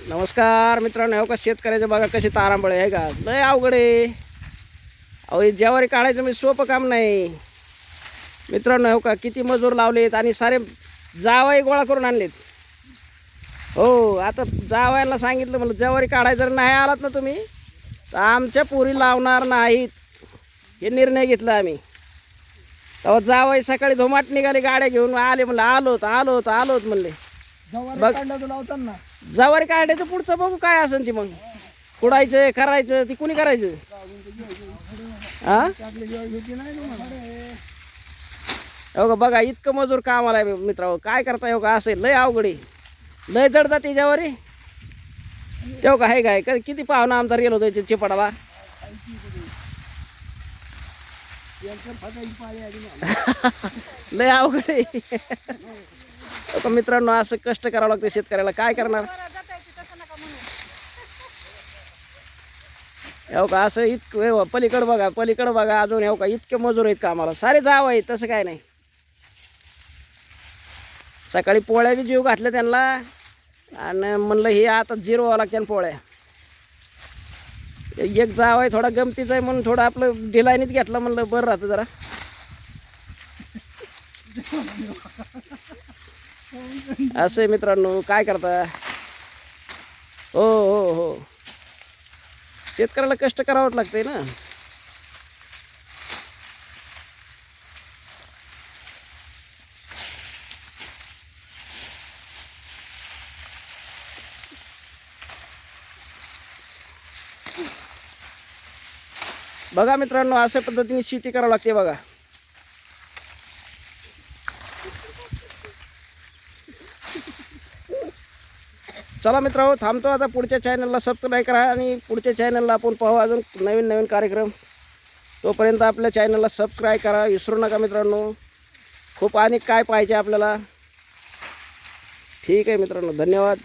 नमस्कार मित्रांनो हो का शेतकऱ्याचं बघा कशी तारांबळे आहे का? लय अवघड आहे. अहो हे ज्वारी काढायचं म्हणजे सोपं काम नाही. मित्रांनो हो का किती मजूर लावलेत आणि सारे जावाई गोळा करून आणलेत. हो आता जावायला सांगितलं म्हणलं ज्वारी काढायचं जर नाही आलात ना तुम्ही तर आमच्या पोरी लावणार नाहीत. हे निर्णय घेतला आम्ही. तेव्हा जावाई सकाळी धोमाट निघाले गाड्या घेऊन आले म्हणलं आलोत आलोत आलोत म्हणले. बघ. लावताना. जवारी काढायचं पुढचं बघू काय असेल ती मग. कुडायचं करायचं ती कुणी करायचं? हा हो का बघा इतकं मजूर कामाला आहे मित्र काय करता हो का असं आहे, लय अवघड लय जडतात त्याच्यावर तेव्हा का आहे काय किती पाहुणा आमचा गेलो होतो चिपाडाला. लय अवघड आहे. का मित्रांनो असं कष्ट करावं लागतं शेतकऱ्याला. काय करणार? हो का? असं इतकं हो, पलीकडं बघा पलीकडं बघा अजून. हो का? इतके मजूर आहेत कामाला. सारे जाव आहेत तसं काय नाही. सकाळी पोळ्या बी जीव घातल्या त्यांना. आणि म्हणलं हे आता झिरो व्हावं लागते पोळ्या. एक जाव आहे थोडा गमतीचा आहे म्हणून थोडं आपलं डिलाईनीत घेतलं. म्हणलं बरं राहतं जरा. असे मित्रांनो काय करता? हो हो हो. शेतकऱ्याला कष्ट करावंच लागते ना? बघा मित्रांनो अशा पद्धतीने शेती करावं लागते बघा. चला मित्रांनो थांबतो आता पुढच्या चॅनलला सबस्क्राईब करा आणि पुढच्या चॅनलला आपण पाहू अजून नवीन नवीन कार्यक्रम. तोपर्यंत आपल्या चॅनलला सबस्क्राईब करा. विसरू नका मित्रांनो. खूप आणि काय पाहिजे आपल्याला? ठीक आहे मित्रांनो धन्यवाद.